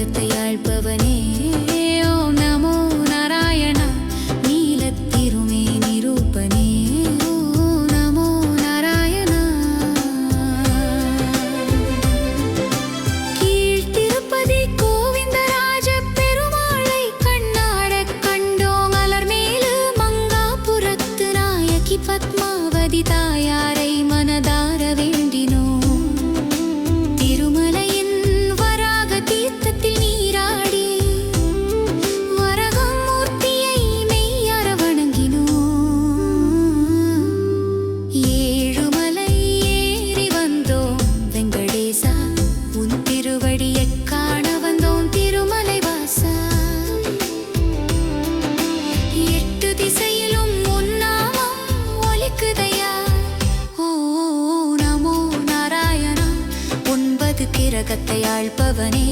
at the கிரகத்தை ஆழ்பவனே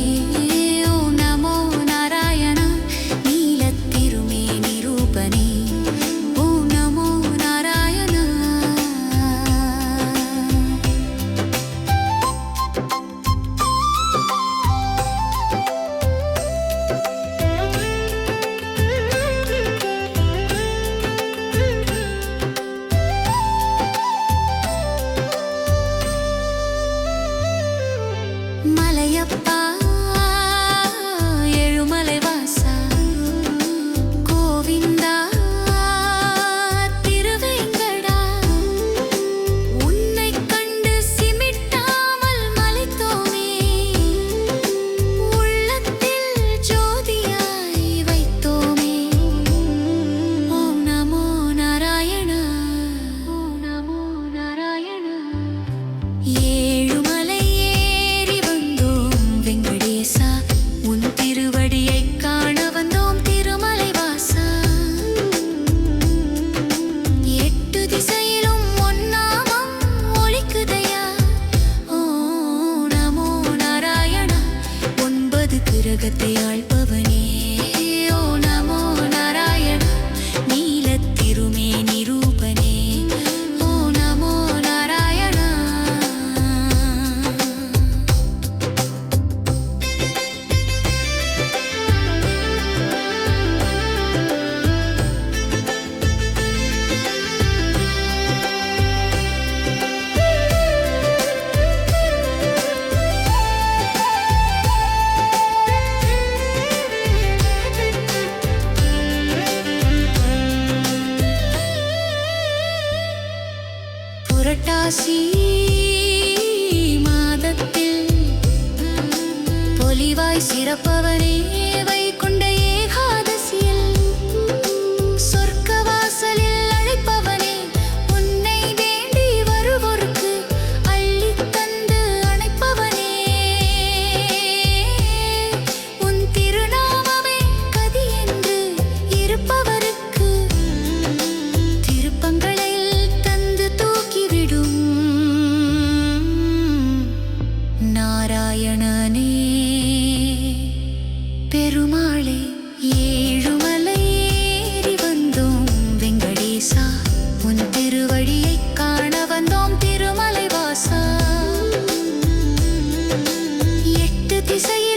புரட்டாசி மாதத்தில். பொலிவாய் சிறப்பவனே. say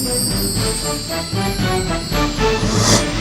Thank you.